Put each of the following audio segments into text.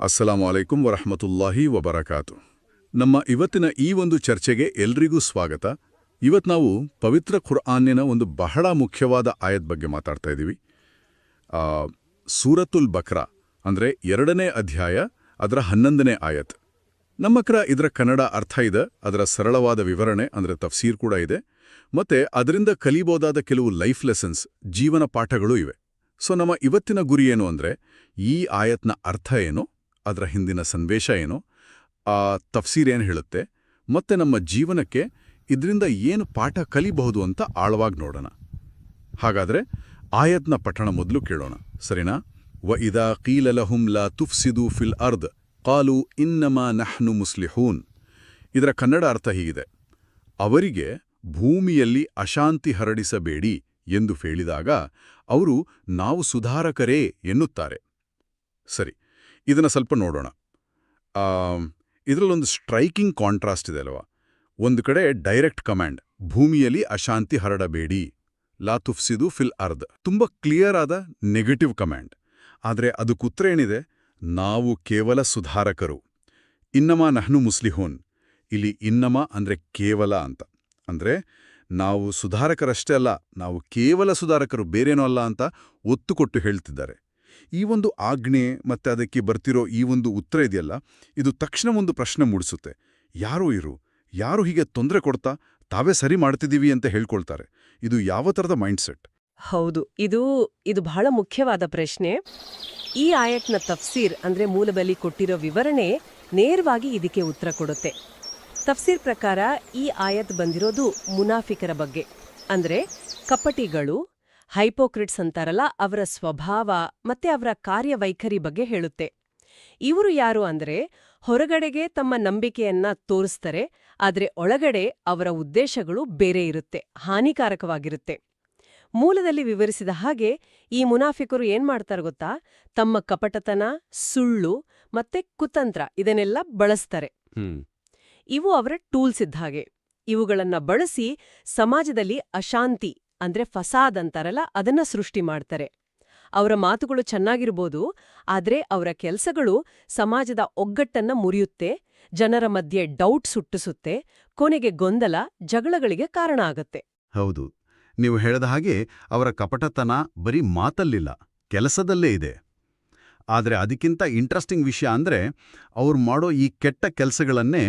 ಅಸ್ಸಲಾಂ ಅಲೈಕುಂ ವರಹಮತುಲ್ಲಾಹಿ ವಬರಕಾತು. ನಮ್ಮ ಇವತ್ತಿನ ಈ ಒಂದು ಚರ್ಚೆಗೆ ಎಲ್ರಿಗೂ ಸ್ವಾಗತ. ಇವತ್ತು ನಾವು ಪವಿತ್ರ ಖುರ್ಆನ್ಯನ ಒಂದು ಬಹಳ ಮುಖ್ಯವಾದ ಆಯತ್ ಬಗ್ಗೆ ಮಾತಾಡ್ತಾ ಇದ್ದೀವಿ ಸೂರತುಲ್ ಬಕ್ರಾ, ಅಂದರೆ ಎರಡನೇ ಅಧ್ಯಾಯ, ಅದರ ಹನ್ನೊಂದನೇ ಆಯತ್. ನಮ್ಮ ಹತ್ರ ಇದರ ಕನ್ನಡ ಅರ್ಥ ಇದೆ, ಅದರ ಸರಳವಾದ ವಿವರಣೆ, ಅಂದರೆ ತಫ್ಸೀರ್ ಕೂಡ ಇದೆ. ಮತ್ತೆ ಅದರಿಂದ ಕಲಿಬೋದಾದ ಕೆಲವು ಲೈಫ್ ಲೆಸನ್ಸ್, ಜೀವನ ಪಾಠಗಳು ಇವೆ. ಸೊ, ನಮ್ಮ ಇವತ್ತಿನ ಗುರಿ ಏನು ಅಂದರೆ, ಈ ಆಯತ್ನ ಅರ್ಥ ಏನು? ಅದರ ಹಿಂದಿನ ಸಂದೇಶ ಏನು? ಆ ತಫ್ಸೀರ್ ಏನು ಹೇಳುತ್ತೆ? ಮತ್ತೆ ನಮ್ಮ ಜೀವನಕ್ಕೆ ಇದರಿಂದ ಏನು ಪಾಠ ಕಲಿಬಹುದು ಅಂತ ಆಳವಾಗಿ ನೋಡೋಣ. ಹಾಗಾದ್ರೆ ಆಯತ್ನ ಪಠಣ ಮೊದಲು ಕೇಳೋಣ. ಸರಿನಾ? ವ ಇದಾ ಕೀಲ ಲಹುಂ ಲಾ ತುಫ್ಸಿದು ಫಿಲ್ ಅರ್ದ್. ಕಾಲು ಇನ್ನಮ ನಹ್ನು ಮುಸ್ಲಿಹೂನ್. ಇದರ ಕನ್ನಡ ಅರ್ಥ ಹೀಗಿದೆ. ಅವರಿಗೆ ಭೂಮಿಯಲ್ಲಿ ಅಶಾಂತಿ ಹರಡಿಸಬೇಡಿ ಎಂದು ಹೇಳಿದಾಗ ಅವರು ನಾವು ಸುಧಾರಕರೇ ಎನ್ನುತ್ತಾರೆ. ಸರಿ. ಇದನ್ನ ಸ್ವಲ್ಪ ನೋಡೋಣ. ಇದರಲ್ಲೊಂದು ಸ್ಟ್ರೈಕಿಂಗ್ ಕಾಂಟ್ರಾಸ್ಟ್ ಇದೆ ಅಲ್ವಾ? ಒಂದು ಕಡೆ ಡೈರೆಕ್ಟ್ ಕಮಾಂಡ್ ಭೂಮಿಯಲ್ಲಿ ಅಶಾಂತಿ ಹರಡಬೇಡಿ ಲಾತುಫ್ಸಿದು ಫಿಲ್ ಅರ್ದ್. ತುಂಬ ಕ್ಲಿಯರ್ ಆದ ನೆಗೆಟಿವ್ ಕಮಾಂಡ್ ಆದರೆ ಅದು ಉತ್ತರ ಏನಿದೆ? ನಾವು ಕೇವಲ ಸುಧಾರಕರು. ಇನ್ನಮ ನಹ್ನು ಮುಸ್ಲಿಹೋನ್, ಇಲ್ಲಿ ಇನ್ನಮ ಅಂದ್ರೆ ಕೇವಲ ಅಂತ. ಅಂದ್ರೆ ನಾವು ಸುಧಾರಕರಷ್ಟೇ ಅಲ್ಲ, ನಾವು ಕೇವಲ ಸುಧಾರಕರು, ಬೇರೇನೂ ಅಲ್ಲ ಅಂತ ಒತ್ತು ಕೊಟ್ಟು ಹೇಳ್ತಿದ್ದಾರೆ. ಈ ಒಂದು ಆಜ್ಞೆ ಮತ್ತೆ ಅದಕ್ಕೆ ಬರ್ತಿರೋ ಈ ಒಂದು ಉತ್ತರ ಇದೆಯಲ್ಲ, ಇದು ತಕ್ಷಣ ಒಂದು ಪ್ರಶ್ನೆ ಮೂಡಿಸುತ್ತೆ. ಯಾರೋ ಇರು ಯಾರು ಹೀಗೆ ತೊಂದರೆ ಕೊಡ್ತಾ ತಾವೇ ಸರಿ ಮಾಡ್ತಿದ್ದೀವಿ ಅಂತ ಹೇಳ್ಕೊಳ್ತಾರೆ. ಇದು ಯಾವ ಥರದ ಮೈಂಡ್ಸೆಟ್? ಹೌದು, ಇದು ಇದು ಬಹಳ ಮುಖ್ಯವಾದ ಪ್ರಶ್ನೆ. ಈ ಆಯತ್ನ ತಫ್ಸೀರ್ ಅಂದ್ರೆ ಮೂಲಬಲಿ ಕೊಟ್ಟಿರೋ ವಿವರಣೆ ನೇರವಾಗಿ ಇದಕ್ಕೆ ಉತ್ತರ ಕೊಡುತ್ತೆ. ತಫ್ಸೀರ್ ಪ್ರಕಾರ ಈ ಆಯತ್ ಬಂದಿರೋದು ಮುನಾಫಿಕರ ಬಗ್ಗೆ. ಅಂದ್ರೆ ಕಪಟಿಗಳು ಹೈಪೋಕ್ರಿಟ್ಸ್ ಅಂತಾರಲ್ಲ ಅವರ ಸ್ವಭಾವ ಮತ್ತೆ ಅವರ ಕಾರ್ಯವೈಖರಿ ಬಗ್ಗೆ ಹೇಳುತ್ತೆ. ಇವರು ಯಾರು ಅಂದ್ರೆ ಹೊರಗಡೆಗೆ ತಮ್ಮ ನಂಬಿಕೆಯನ್ನ ತೋರಿಸ್ತಾರೆ ಆದರೆ ಒಳಗಡೆ ಅವರ ಉದ್ದೇಶಗಳು ಬೇರೆ ಇರುತ್ತೆ ಹಾನಿಕಾರಕವಾಗಿರುತ್ತೆ. ಮೂಲದಲ್ಲಿ ವಿವರಿಸಿದ ಹಾಗೆ ಈ ಮುನಾಫಿಕರು ಏನ್ಮಾಡ್ತಾರೆ ಗೊತ್ತಾ? ತಮ್ಮ ಕಪಟತನ ಸುಳ್ಳು ಮತ್ತೆ ಕುತಂತ್ರ ಇದನ್ನೆಲ್ಲ ಬಳಸ್ತಾರೆ. ಇವು ಅವರ ಟೂಲ್ಸ್ ಇದ್ದ ಹಾಗೆ. ಇವುಗಳನ್ನ ಬಳಸಿ ಸಮಾಜದಲ್ಲಿ ಅಶಾಂತಿ ಅಂದ್ರೆ ಫಸಾದ್ ಅಂತಾರಲ್ಲ, ಅದನ್ನ ಸೃಷ್ಟಿ ಮಾಡ್ತಾರೆ. ಅವರ ಮಾತುಗಳು ಚೆನ್ನಾಗಿರ್ಬೋದು, ಆದ್ರೆ ಅವರ ಕೆಲಸಗಳು ಸಮಾಜದ ಒಗ್ಗಟ್ಟನ್ನ ಮುರಿಯುತ್ತೆ, ಜನರ ಮಧ್ಯೆ ಡೌಟ್ ಸುಟ್ಟಿಸುತ್ತೆ ಕೊನೆಗೆ ಗೊಂದಲ, ಜಗಳಗಳಿಗೆ ಕಾರಣ ಆಗತ್ತೆ. ಹೌದು. ನೀವು ಹೇಳಿದ ಹಾಗೆ ಅವರ ಕಪಟತನ ಬರೀ ಮಾತಲ್ಲಿಲ್ಲ, ಕೆಲಸದಲ್ಲೇ ಇದೆ. ಆದರೆ ಅದಕ್ಕಿಂತ ಇಂಟ್ರೆಸ್ಟಿಂಗ್ ವಿಷಯ ಅಂದ್ರೆ, ಅವ್ರು ಮಾಡೋ ಈ ಕೆಟ್ಟ ಕೆಲಸಗಳನ್ನೇ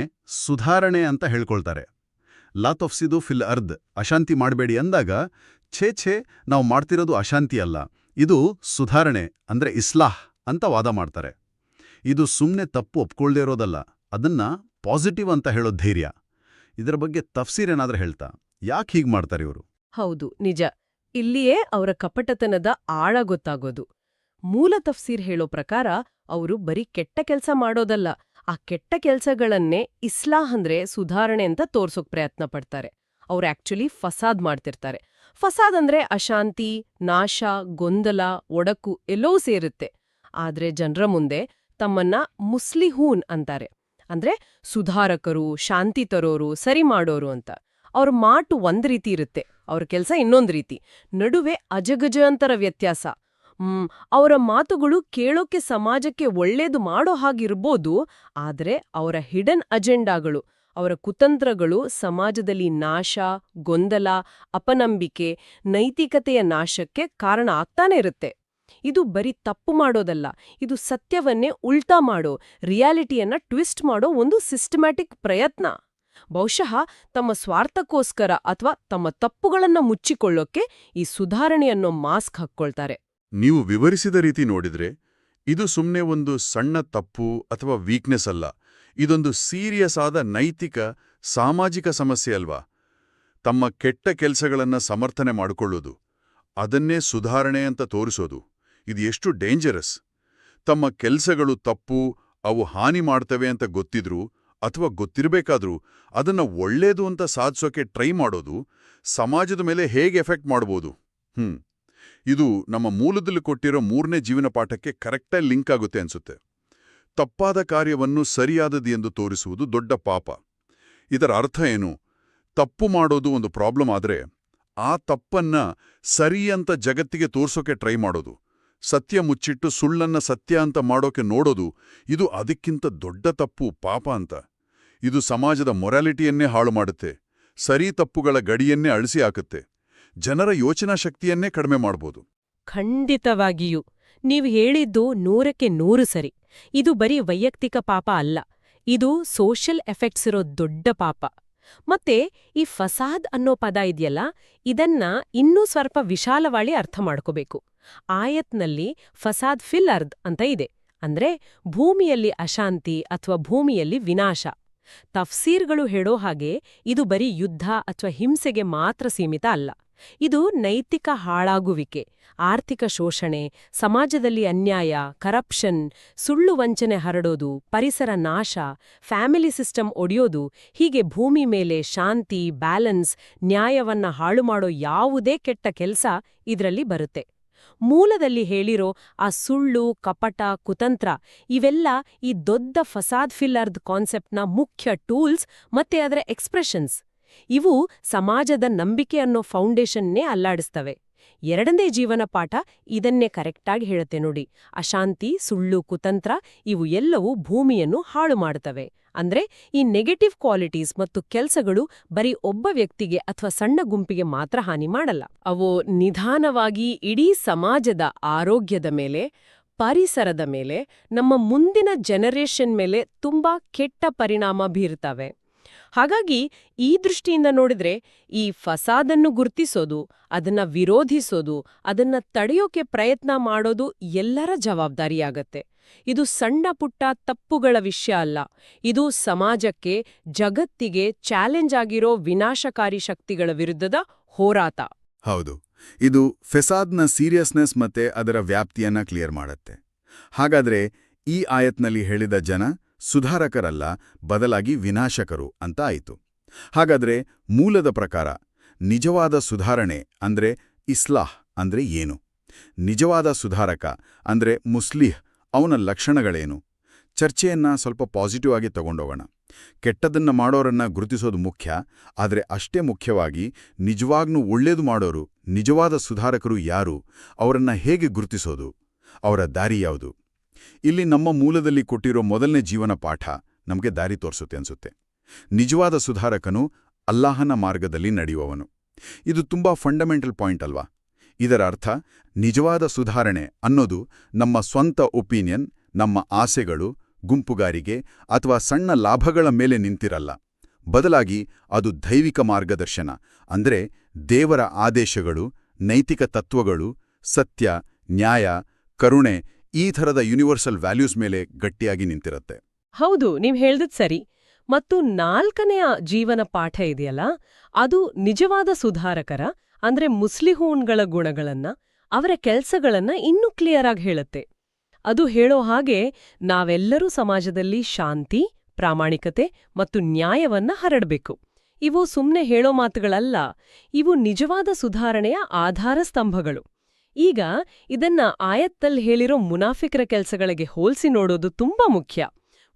ಸುಧಾರಣೆ ಅಂತ ಹೇಳ್ಕೊಳ್ತಾರೆ. ಲಾತೊಫ್ಸಿದು ಫಿಲ್ ಅರ್ದ್, ಅಶಾಂತಿ ಮಾಡಬೇಡಿ ಅಂದಾಗ ಛೇ ಛೇ ನಾವು ಮಾಡ್ತಿರೋದು ಅಶಾಂತಿ ಅಲ್ಲ. ಇದು ಸುಧಾರಣೆ, ಅಂದರೆ ಇಸ್ಲಾಹ್ ಅಂತ ವಾದ ಮಾಡ್ತಾರೆ. ಇದು ಸುಮ್ಮನೆ ತಪ್ಪು ಒಪ್ಕೊಳ್ದೇ ಇರೋದಲ್ಲ, ಅದನ್ನ ಪಾಸಿಟಿವ್ ಅಂತ ಹೇಳೋ ಧೈರ್ಯ. ಇದರ ಬಗ್ಗೆ ತಫ್ಸೀರೇನಾದ್ರೂ ಹೇಳ್ತಾ? ಯಾಕೆ ಹೀಗೆ ಮಾಡ್ತಾರೆ ಇವರು? ಹೌದು, ನಿಜ. ಇಲ್ಲಿಯೇ ಅವರ ಕಪಟತನದ ಆಳ ಗೊತ್ತಾಗೋದು. ಮೂಲ ತಫ್ಸೀರ್ ಹೇಳೋ ಪ್ರಕಾರ, ಅವರು ಬರೀ ಕೆಟ್ಟ ಕೆಲಸ ಮಾಡೋದಲ್ಲ. ಆ ಕೆಟ್ಟ ಕೆಲಸಗಳನ್ನೇ ಇಸ್ಲಾಹ್ ಅಂದ್ರೆ ಸುಧಾರಣೆ ಅಂತ ತೋರ್ಸೋಕ್ ಪ್ರಯತ್ನ ಪಡ್ತಾರೆ. ಅವ್ರು ಆಕ್ಚುಲಿ ಫಸಾದ್ ಮಾಡ್ತಿರ್ತಾರೆ. ಫಸಾದ್ ಅಂದ್ರೆ ಅಶಾಂತಿ, ನಾಶ, ಗೊಂದಲ, ಒಡಕು ಎಲ್ಲೋ ಸೇರುತ್ತೆ. ಆದ್ರೆ ಜನರ ಮುಂದೆ ತಮ್ಮನ್ನ ಮುಸ್ಲಿಹೂನ್ ಅಂತಾರೆ. ಅಂದ್ರೆ ಸುಧಾರಕರು, ಶಾಂತಿ ತರೋರು, ಸರಿ ಮಾಡೋರು ಅಂತ. ಅವ್ರ ಮಾಟು ಒಂದ್ ರೀತಿ ಇರುತ್ತೆ, ಅವ್ರ ಕೆಲಸ ಇನ್ನೊಂದ್ ರೀತಿ. ನಡುವೆ ಅಜಗಜಾಂತರ ವ್ಯತ್ಯಾಸ. ಅವರ ಮಾತುಗಳು ಕೇಳೋಕೆ ಸಮಾಜಕ್ಕೆ ಒಳ್ಳೇದು ಮಾಡೋ ಹಾಗಿರ್ಬೋದು, ಆದರೆ ಅವರ ಹಿಡನ್ ಅಜೆಂಡಾಗಳು, ಅವರ ಕುತಂತ್ರಗಳು ಸಮಾಜದಲ್ಲಿ ನಾಶ, ಗೊಂದಲ, ಅಪನಂಬಿಕೆ, ನೈತಿಕತೆಯ ನಾಶಕ್ಕೆ ಕಾರಣ ಆಗ್ತಾನೆ ಇರುತ್ತೆ. ಇದು ಬರೀ ತಪ್ಪು ಮಾಡೋದಲ್ಲ, ಇದು ಸತ್ಯವನ್ನೇ ಉಲ್ಟಾ ಮಾಡೋ, ರಿಯಾಲಿಟಿಯನ್ನ ಟ್ವಿಸ್ಟ್ ಮಾಡೋ ಒಂದು ಸಿಸ್ಟಮ್ಯಾಟಿಕ್ ಪ್ರಯತ್ನ. ಬಹುಶಃ ತಮ್ಮ ಸ್ವಾರ್ಥಕ್ಕೋಸ್ಕರ ಅಥವಾ ತಮ್ಮ ತಪ್ಪುಗಳನ್ನ ಮುಚ್ಚಿಕೊಳ್ಳೋಕೆ ಈ ಸುಧಾರಣೆ ಅನ್ನೋ ಮಾಸ್ಕ್ ಹಾಕ್ಕೊಳ್ತಾರೆ. ನೀವು ವಿವರಿಸಿದ ರೀತಿ ನೋಡಿದ್ರೆ, ಇದು ಸುಮ್ಮನೆ ಒಂದು ಸಣ್ಣ ತಪ್ಪು ಅಥವಾ ವೀಕ್ನೆಸ್ ಅಲ್ಲ. ಇದೊಂದು ಸೀರಿಯಸ್ ಆದ ನೈತಿಕ, ಸಾಮಾಜಿಕ ಸಮಸ್ಯೆ ಅಲ್ವಾ? ತಮ್ಮ ಕೆಟ್ಟ ಕೆಲಸಗಳನ್ನು ಸಮರ್ಥನೆ ಮಾಡಿಕೊಳ್ಳೋದು, ಅದನ್ನೇ ಸುಧಾರಣೆ ಅಂತ ತೋರಿಸೋದು, ಇದು ಎಷ್ಟು ಡೇಂಜರಸ್ ತಮ್ಮ ಕೆಲಸಗಳು ತಪ್ಪು, ಅವು ಹಾನಿ ಮಾಡ್ತವೆ ಅಂತ ಗೊತ್ತಿದ್ರೂ ಅಥವಾ ಗೊತ್ತಿರಬೇಕಾದ್ರೂ ಅದನ್ನ ಒಳ್ಳೇದು ಅಂತ ಸಾಧಿಸೋಕೆ ಟ್ರೈ ಮಾಡೋದು, ಸಮಾಜದ ಮೇಲೆ ಹೇಗೆ ಎಫೆಕ್ಟ್ ಮಾಡ್ಬೋದು? ಹ್ಮ್. ಇದು ನಮ್ಮ ಮೂಲದಲ್ಲಿ ಕೊಟ್ಟಿರೋ ಮೂರನೇ ಜೀವನ ಪಾಠಕ್ಕೆ ಕರೆಕ್ಟಾಗಿ ಲಿಂಕ್ ಆಗುತ್ತೆ ಅನ್ಸುತ್ತೆ. ತಪ್ಪಾದ ಕಾರ್ಯವನ್ನು ಸರಿಯಾದದು ಎಂದು ತೋರಿಸುವುದು ದೊಡ್ಡ ಪಾಪ. ಇದರ ಅರ್ಥ ಏನು? ತಪ್ಪು ಮಾಡೋದು ಒಂದು ಪ್ರಾಬ್ಲಮ್ ಆದ್ರೆ ಆ ತಪ್ಪನ್ನ ಸರಿ ಅಂತ ಜಗತ್ತಿಗೆ ತೋರ್ಸೋಕೆ ಟ್ರೈ ಮಾಡೋದು, ಸತ್ಯ ಮುಚ್ಚಿಟ್ಟು ಸುಳ್ಳನ್ನ ಸತ್ಯ ಅಂತ ಮಾಡೋಕೆ ನೋಡೋದು, ಇದು ಅದಕ್ಕಿಂತ ದೊಡ್ಡ ತಪ್ಪು, ಪಾಪ ಅಂತ. ಇದು ಸಮಾಜದ ಮೊರಾಲಿಟಿಯನ್ನೇ ಹಾಳು ಮಾಡುತ್ತೆ, ಸರಿ ತಪ್ಪುಗಳ ಗಡಿಯನ್ನೇ ಅಳಿಸಿ ಹಾಕುತ್ತೆ. ಜನರ ಯೋಚನಾ ಶಕ್ತಿಯನ್ನೇ ಕಡಿಮೆ ಮಾಡಬಹುದು ಖಂಡಿತವಾಗಿಯೂ. ನೀವು ಹೇಳಿದ್ದು ನೂರಕ್ಕೆ ನೂರು ಸರಿ. ಇದು ಬರೀ ವೈಯಕ್ತಿಕ ಪಾಪ ಅಲ್ಲ. ಇದು ಸೋಷಿಯಲ್ ಎಫೆಕ್ಟ್ಸ್ ಇರೋ ದೊಡ್ಡ ಪಾಪ. ಮತ್ತೆ ಈ ಫಸಾದ್ ಅನ್ನೋ ಪದ ಇದೆಯಲ್ಲ, ಇದನ್ನ ಇನ್ನೂ ಸ್ವಲ್ಪ ವಿಶಾಲವಾಗಿ ಅರ್ಥ ಮಾಡ್ಕೋಬೇಕು. ಆಯತ್ನಲ್ಲಿ ಫಸಾದ್ ಫಿಲ್ ಅರ್ದ್ ಅಂತ ಇದೆ. ಅಂದ್ರೆ ಭೂಮಿಯಲ್ಲಿ ಅಶಾಂತಿ ಅಥವಾ ಭೂಮಿಯಲ್ಲಿ ವಿನಾಶ. ತಫ್ಸೀರ್ಗಳು ಹೇಳೋ ಹಾಗೆ ಇದು ಬರೀ ಯುದ್ಧ ಅಥವಾ ಹಿಂಸೆಗೆ ಮಾತ್ರ ಸೀಮಿತ ಅಲ್ಲ. ಇದು ನೈತಿಕ ಹಾಳಾಗುವಿಕೆ, ಆರ್ಥಿಕ ಶೋಷಣೆ, ಸಮಾಜದಲ್ಲಿ ಅನ್ಯಾಯ ಕರಪ್ಷನ್ ಸುಳ್ಳು ವಂಚನೆ ಹರಡೋದು, ಪರಿಸರ ನಾಶ ಫ್ಯಾಮಿಲಿ ಸಿಸ್ಟಮ್ ಒಡೆಯೋದು, ಹೀಗೆ ಭೂಮಿ ಮೇಲೆ ಶಾಂತಿ ಬ್ಯಾಲೆನ್ಸ್ ನ್ಯಾಯವನ್ನ ಹಾಳು ಮಾಡೋ ಯಾವುದೇ ಕೆಟ್ಟ ಕೆಲಸ ಇದರಲ್ಲಿ ಬರುತ್ತೆ. ಮೂಲದಲ್ಲಿ ಹೇಳಿರೋ ಆ ಸುಳ್ಳು, ಕಪಟ, ಕುತಂತ್ರ ಇವೆಲ್ಲ ಈ ದೊಡ್ಡ ಫಸಾದ್ ಫಿಲ್ಲರ್ದ್ ಕಾನ್ಸೆಪ್ಟ್ನ ಮುಖ್ಯ ಟೂಲ್ಸ್ ಮತ್ತೆ ಅದರ ಎಕ್ಸ್ಪ್ರೆಷನ್ಸ್ ಇವು ಸಮಾಜದ ನಂಬಿಕೆ ಅನ್ನೋ ಫೌಂಡೇಶನ್ನೇ ಅಲ್ಲಾಡಿಸ್ತವೆ. ಎರಡನೇ ಜೀವನ ಪಾಠ ಇದನ್ನೇ ಕರೆಕ್ಟಾಗಿ ಹೇಳುತ್ತೆ ನೋಡಿ. ಅಶಾಂತಿ, ಸುಳ್ಳು, ಕುತಂತ್ರ ಇವು ಎಲ್ಲವೂ ಭೂಮಿಯನ್ನು ಹಾಳು ಮಾಡುತ್ತವೆ. ಅಂದ್ರೆ ಈ ನೆಗೆಟಿವ್ ಕ್ವಾಲಿಟೀಸ್ ಮತ್ತು ಕೆಲಸಗಳು ಬರೀ ಒಬ್ಬ ವ್ಯಕ್ತಿಗೆ ಅಥವಾ ಸಣ್ಣ ಗುಂಪಿಗೆ ಮಾತ್ರ ಹಾನಿ ಮಾಡಲ್ಲ. ಅವು ನಿಧಾನವಾಗಿ ಇಡೀ ಸಮಾಜದ ಆರೋಗ್ಯದ ಮೇಲೆ, ಪರಿಸರದ ಮೇಲೆ, ನಮ್ಮ ಮುಂದಿನ ಜನರೇಷನ್ ಮೇಲೆ ತುಂಬಾ ಕೆಟ್ಟ ಪರಿಣಾಮ ಬೀರ್ತವೆ ಹಾಗಾಗಿ ಈ ದೃಷ್ಟಿಯಿಂದ ನೋಡಿದ್ರೆ ಈ ಫಸಾದನ್ನು ಗುರ್ತಿಸೋದು, ಅದನ್ನ ವಿರೋಧಿಸೋದು, ಅದನ್ನ ತಡೆಯೋಕೆ ಪ್ರಯತ್ನ ಮಾಡೋದು ಎಲ್ಲರ ಜವಾಬ್ದಾರಿಯಾಗತ್ತೆ. ಇದು ಸಣ್ಣ ಪುಟ್ಟ ತಪ್ಪುಗಳ ವಿಷಯ ಅಲ್ಲ. ಇದು ಸಮಾಜಕ್ಕೆ, ಜಗತ್ತಿಗೆ ಚಾಲೆಂಜ್ ಆಗಿರೋ ವಿನಾಶಕಾರಿ ಶಕ್ತಿಗಳ ವಿರುದ್ಧದ ಹೋರಾಟ. ಹೌದು. ಇದು ಫೆಸಾದ್ನ ಸೀರಿಯಸ್ನೆಸ್ ಮತ್ತೆ ಅದರ ವ್ಯಾಪ್ತಿಯನ್ನ ಕ್ಲಿಯರ್ ಮಾಡುತ್ತೆ. ಹಾಗಾದ್ರೆ ಈ ಆಯತ್ನಲ್ಲಿ ಹೇಳಿದ ಜನ ಸುಧಾರಕರಲ್ಲ, ಬದಲಾಗಿ ವಿನಾಶಕರು ಅಂತ ಆಯಿತು. ಹಾಗಾದ್ರೆ ಮೂಲದ ಪ್ರಕಾರ ನಿಜವಾದ ಸುಧಾರಣೆ ಅಂದ್ರೆ ಇಸ್ಲಾಹ್ ಅಂದ್ರೆ ಏನು? ನಿಜವಾದ ಸುಧಾರಕ ಅಂದ್ರೆ ಮುಸ್ಲಿಹ್ ಅವನ ಲಕ್ಷಣಗಳೇನು? ಚರ್ಚೆಯನ್ನ ಸ್ವಲ್ಪ ಪಾಸಿಟಿವ್ ಆಗಿ ತಗೊಂಡೋಗೋಣ. ಕೆಟ್ಟದನ್ನ ಮಾಡೋರನ್ನ ಗುರುತಿಸೋದು ಮುಖ್ಯ, ಆದರೆ ಅಷ್ಟೇ ಮುಖ್ಯವಾಗಿ ನಿಜವಾಗ್ನೂ ಒಳ್ಳೇದು ಮಾಡೋರು, ನಿಜವಾದ ಸುಧಾರಕರು ಯಾರು, ಅವರನ್ನ ಹೇಗೆ ಗುರುತಿಸೋದು, ಅವರ ದಾರಿ ಯಾವುದು? ಇಲ್ಲಿ ನಮ್ಮ ಮೂಲದಲ್ಲಿ ಕೊಟ್ಟಿರೋ ಮೊದಲನೇ ಜೀವನ ಪಾಠ ನಮಗೆ ದಾರಿ ತೋರಿಸುತ್ತೆ ಅನ್ಸುತ್ತೆ. ನಿಜವಾದ ಸುಧಾರಕನು ಅಲ್ಲಾಹನ ಮಾರ್ಗದಲ್ಲಿ ನಡೆಯುವವನು. ಇದು ತುಂಬಾ ಫಂಡಮೆಂಟಲ್ ಪಾಯಿಂಟ್ ಅಲ್ವಾ? ಇದರ ಅರ್ಥ ನಿಜವಾದ ಸುಧಾರಣೆ ಅನ್ನೋದು ನಮ್ಮ ಸ್ವಂತ ಒಪಿನಿಯನ್ ನಮ್ಮ ಆಸೆಗಳು ಗುಂಪುಗಾರಿಗೆ ಅಥವಾ ಸಣ್ಣ ಲಾಭಗಳ ಮೇಲೆ ನಿಂತಿರಲ್ಲ. ಬದಲಾಗಿ ಅದು ದೈವಿಕ ಮಾರ್ಗದರ್ಶನ, ಅಂದ್ರೆ ದೇವರ ಆದೇಶಗಳು, ನೈತಿಕ ತತ್ವಗಳು, ಸತ್ಯ, ನ್ಯಾಯ, ಕರುಣೆ ಈ ಥರದ ಯೂನಿವರ್ಸಲ್ ವ್ಯಾಲ್ಯೂಸ್ ಮೇಲೆ ಗಟ್ಟಿಯಾಗಿ ನಿಂತಿರುತ್ತೆ. ಹೌದು, ನೀವು ಹೇಳ್ದದ್ ಸರಿ. ಮತ್ತು ನಾಲ್ಕನೆಯ ಜೀವನ ಪಾಠ ಇದೆಯಲ್ಲ, ಅದು ನಿಜವಾದ ಸುಧಾರಕರ, ಅಂದ್ರೆ ಮುಸ್ಲಿಹೂನ್ಗಳ ಗುಣಗಳನ್ನ, ಅವರ ಕೆಲಸಗಳನ್ನ ಇನ್ನೂ ಕ್ಲಿಯರ್ ಆಗಿ ಹೇಳುತ್ತೆ. ಅದು ಹೇಳೋ ಹಾಗೆ, ನಾವೆಲ್ಲರೂ ಸಮಾಜದಲ್ಲಿ ಶಾಂತಿ, ಪ್ರಾಮಾಣಿಕತೆ ಮತ್ತು ನ್ಯಾಯವನ್ನ ಹರಡಬೇಕು. ಇವು ಸುಮ್ನೆ ಹೇಳೋ ಮಾತುಗಳಲ್ಲ, ಇವು ನಿಜವಾದ ಸುಧಾರಣೆಯ ಆಧಾರ ಸ್ತಂಭಗಳು. ಈಗ ಇದನ್ನ ಆಯತ್ತಲ್ ಹೇಳಿರೋ ಮುನಾಫಿಕರ ಕೆಲಸಗಳಿಗೆ ಹೋಲಿಸಿ ನೋಡೋದು ತುಂಬಾ ಮುಖ್ಯ.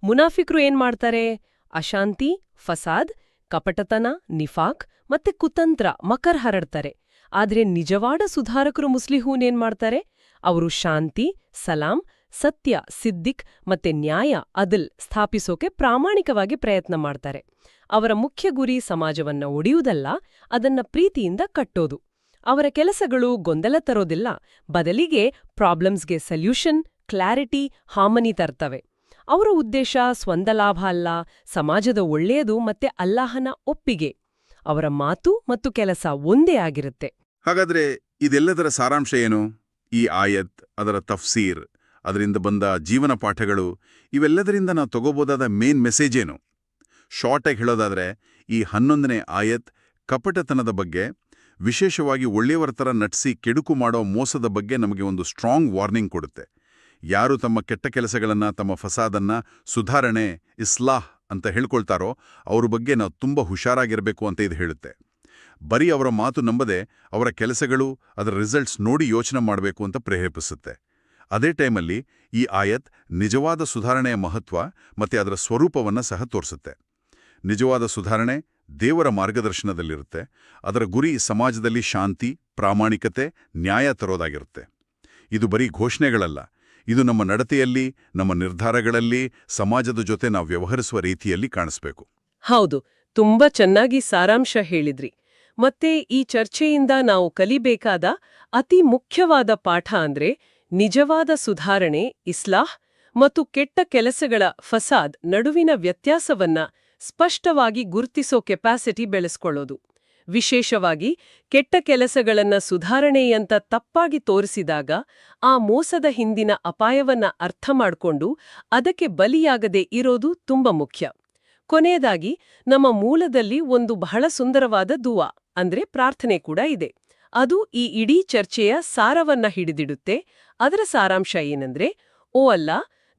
ಮುನಾಫಿಕರು ಏನ್ ಮಾಡ್ತಾರೆ? ಅಶಾಂತಿ, ಫಸಾದ್, ಕಪಟತನ, ನಿಫಾಕ್ ಮತ್ತೆ ಕುತಂತ್ರ, ಮಕರ್ ಹರಡ್ತಾರೆ. ಆದ್ರೆ ನಿಜವಾದ ಸುಧಾರಕರು ಮುಸ್ಲಿಹೂನ್ ಮಾಡ್ತಾರೆ? ಅವರು ಶಾಂತಿ, ಸಲಾಂ, ಸತ್ಯ, ಸಿದ್ದಿಕ್ ಮತ್ತೆ ನ್ಯಾಯ, ಅದಲ್ ಸ್ಥಾಪಿಸೋಕೆ ಪ್ರಾಮಾಣಿಕವಾಗಿ ಪ್ರಯತ್ನ ಮಾಡ್ತಾರೆ. ಅವರ ಮುಖ್ಯ ಗುರಿ ಸಮಾಜವನ್ನ ಒಡೆಯುವುದಲ್ಲ, ಅದನ್ನ ಪ್ರೀತಿಯಿಂದ ಕಟ್ಟೋದು. ಅವರ ಕೆಲಸಗಳು ಗೊಂದಲ ತರೋದಿಲ್ಲ. ಬದಲಿಗೆ ಪ್ರಾಬ್ಲಮ್ಸ್ಗೆ ಸೊಲ್ಯೂಷನ್, ಕ್ಲಾರಿಟಿ ಹಾಮನಿ ತರ್ತವೆ. ಅವರ ಉದ್ದೇಶ ಸ್ವಂದ ಲಾಭ ಅಲ್ಲ, ಸಮಾಜದ ಒಳ್ಳೆಯದು ಮತ್ತೆ ಅಲ್ಲಾಹನ ಒಪ್ಪಿಗೆ. ಅವರ ಮಾತು ಮತ್ತು ಕೆಲಸ ಒಂದೇ ಆಗಿರುತ್ತೆ. ಹಾಗಾದ್ರೆ ಇದೆಲ್ಲದರ ಸಾರಾಂಶ ಏನು? ಈ ಆಯತ್, ಅದರ ತಫ್ಸೀರ್, ಅದರಿಂದ ಬಂದ ಜೀವನ ಪಾಠಗಳು, ಇವೆಲ್ಲದರಿಂದ ನಾವು ತಗೋಬೋದಾದ ಮೇನ್ ಮೆಸೇಜ್ ಏನು ಶಾರ್ಟಾಗಿ ಹೇಳೋದಾದ್ರೆ, ಈ ಹನ್ನೊಂದನೇ ಆಯತ್ ಕಪಟತನದ ಬಗ್ಗೆ ವಿಶೇಷವಾಗಿ ಒಳ್ಳೆಯವರ ಥರ ನಟಿಸಿ ಕೆಡುಕು ಮಾಡೋ ಮೋಸದ ಬಗ್ಗೆ ನಮಗೆ ಒಂದು ಸ್ಟ್ರಾಂಗ್ ವಾರ್ನಿಂಗ್ ಕೊಡುತ್ತೆ. ಯಾರು ತಮ್ಮ ಕೆಟ್ಟ ಕೆಲಸಗಳನ್ನು, ತಮ್ಮ ಫಸಾದನ್ನ, ಸುಧಾರಣೆ, ಇಸ್ಲಾಹ್ ಅಂತ ಹೇಳ್ಕೊಳ್ತಾರೋ ಅವ್ರ ಬಗ್ಗೆ ನಾವು ತುಂಬ ಹುಷಾರಾಗಿರಬೇಕು ಅಂತ ಇದು ಹೇಳುತ್ತೆ. ಬರೀ ಅವರ ಮಾತು ನಂಬದೆ ಅವರ ಕೆಲಸಗಳು, ಅದರ ರಿಸಲ್ಟ್ಸ್ ನೋಡಿ ಯೋಚನೆ ಮಾಡಬೇಕು ಅಂತ ಪ್ರೇರೇಪಿಸುತ್ತೆ. ಅದೇ ಟೈಮಲ್ಲಿ ಈ ಆಯತ್ ನಿಜವಾದ ಸುಧಾರಣೆಯ ಮಹತ್ವ ಮತ್ತು ಅದರ ಸ್ವರೂಪವನ್ನ ಸಹ ತೋರಿಸುತ್ತೆ. ನಿಜವಾದ ಸುಧಾರಣೆ ದೇವರ ಮಾರ್ಗದರ್ಶನದಲ್ಲಿರುತ್ತೆ. ಅದರ ಗುರಿ ಸಮಾಜದಲ್ಲಿ ಶಾಂತಿ, ಪ್ರಾಮಾಣಿಕತೆ, ನ್ಯಾಯ ತರೋದಾಗಿರುತ್ತೆ. ಇದು ಬರೀ ಘೋಷಣೆಗಳಲ್ಲ. ಇದು ನಮ್ಮ ನಡತೆಯಲ್ಲಿ, ನಮ್ಮ ನಿರ್ಧಾರಗಳಲ್ಲಿ, ಸಮಾಜದ ಜೊತೆ ನಾವು ವ್ಯವಹರಿಸುವ ರೀತಿಯಲ್ಲಿ ಕಾಣಿಸ್ಬೇಕು. ಹೌದು. ತುಂಬಾ ಚೆನ್ನಾಗಿ ಸಾರಾಂಶ ಹೇಳಿದ್ರಿ. ಮತ್ತೆ ಈ ಚರ್ಚೆಯಿಂದ ನಾವು ಕಲಿಬೇಕಾದ ಅತಿ ಮುಖ್ಯವಾದ ಪಾಠ ಅಂದ್ರೆ ನಿಜವಾದ ಸುಧಾರಣೆ, ಇಸ್ಲಾಹ್ ಮತ್ತು ಕೆಟ್ಟ ಕೆಲಸಗಳ ಫಸಾದ್ ನಡುವಿನ ವ್ಯತ್ಯಾಸವನ್ನ ಸ್ಪಷ್ಟವಾಗಿ ಗುರ್ತಿಸೋ ಕೆಪಾಸಿಟಿ ಬೆಳೆಸ್ಕೊಳ್ಳೋದು. ವಿಶೇಷವಾಗಿ ಕೆಟ್ಟ ಕೆಲಸಗಳನ್ನ ಸುಧಾರಣೆಯಂತ ತಪ್ಪಾಗಿ ತೋರಿಸಿದಾಗ ಆ ಮೋಸದ ಹಿಂದಿನ ಅಪಾಯವನ್ನ ಅರ್ಥ ಮಾಡ್ಕೊಂಡು ಅದಕ್ಕೆ ಬಲಿಯಾಗದೆ ಇರೋದು ತುಂಬಾ ಮುಖ್ಯ. ಕೊನೆಯದಾಗಿ ನಮ್ಮ ಮೂಲದಲ್ಲಿ ಒಂದು ಬಹಳ ಸುಂದರವಾದ ದುವಾ ಅಂದ್ರೆ ಪ್ರಾರ್ಥನೆ ಕೂಡ ಇದೆ. ಅದು ಈ ಇಡೀ ಚರ್ಚೆಯ ಸಾರವನ್ನ ಹಿಡಿದಿಡುತ್ತೆ. ಅದರ ಸಾರಾಂಶ ಏನಂದ್ರೆ, ಓ ಅಲ್ಲ,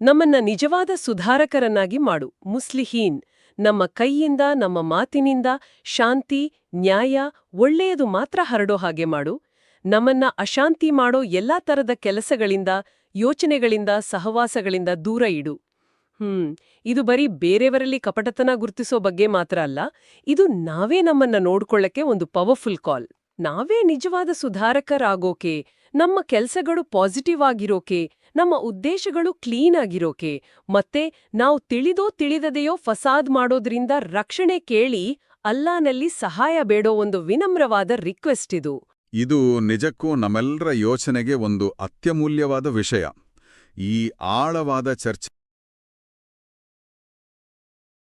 ನಮ್ಮನ್ನ ನಿಜವಾದ ಸುಧಾರಕರನ್ನಾಗಿ ಮಾಡು, ಮುಸ್ಲಿಹೀನ್ ನಮ್ಮ ಕೈಯಿಂದ, ನಮ್ಮ ಮಾತಿನಿಂದ ಶಾಂತಿ, ನ್ಯಾಯ ಒಳ್ಳೆಯದು ಮಾತ್ರ ಹರಡೋ ಹಾಗೆ ಮಾಡು. ನಮ್ಮನ್ನ ಅಶಾಂತಿ ಮಾಡೋ ಎಲ್ಲಾ ತರದ ಕೆಲಸಗಳಿಂದ, ಯೋಚನೆಗಳಿಂದ, ಸಹವಾಸಗಳಿಂದ ದೂರ ಇಡು. ಹ್ಮ್, ಇದು ಬರೀ ಬೇರೆಯವರಲ್ಲಿ ಕಪಟತನ ಗುರ್ತಿಸೋ ಬಗ್ಗೆ ಮಾತ್ರ ಅಲ್ಲ, ಇದು ನಾವೇ ನಮ್ಮನ್ನ ನೋಡ್ಕೊಳ್ಳಕ್ಕೆ ಒಂದು ಪವರ್ಫುಲ್ ಕಾಲ್ ನಾವೇ ನಿಜವಾದ ಸುಧಾರಕರಾಗೋಕೆ ನಮ್ಮ ಕೆಲಸಗಳು ಪಾಸಿಟಿವ್ ಆಗಿರೋಕೆ, ನಮ್ಮ ಉದ್ದೇಶಗಳು ಕ್ಲೀನ್ ಆಗಿರೋಕೆ, ಮತ್ತೆ ನಾವು ತಿಳಿದೋ ತಿಳಿದದೆಯೋ ಫಸಾದ್ ಮಾಡೋದ್ರಿಂದ ರಕ್ಷಣೆ ಕೇಳಿ ಅಲ್ಲಾನಲ್ಲಿ ಸಹಾಯ ಬೇಡೋ ಒಂದು ವಿನಮ್ರವಾದ ರಿಕ್ವೆಸ್ಟ್ ಇದು. ಇದು ನಿಜಕ್ಕೂ ನಮ್ಮೆಲ್ಲರ ಯೋಚನೆಗೆ ಒಂದು ಅತ್ಯಮೂಲ್ಯವಾದ ವಿಷಯ. ಈ ಆಳವಾದ ಚರ್ಚೆ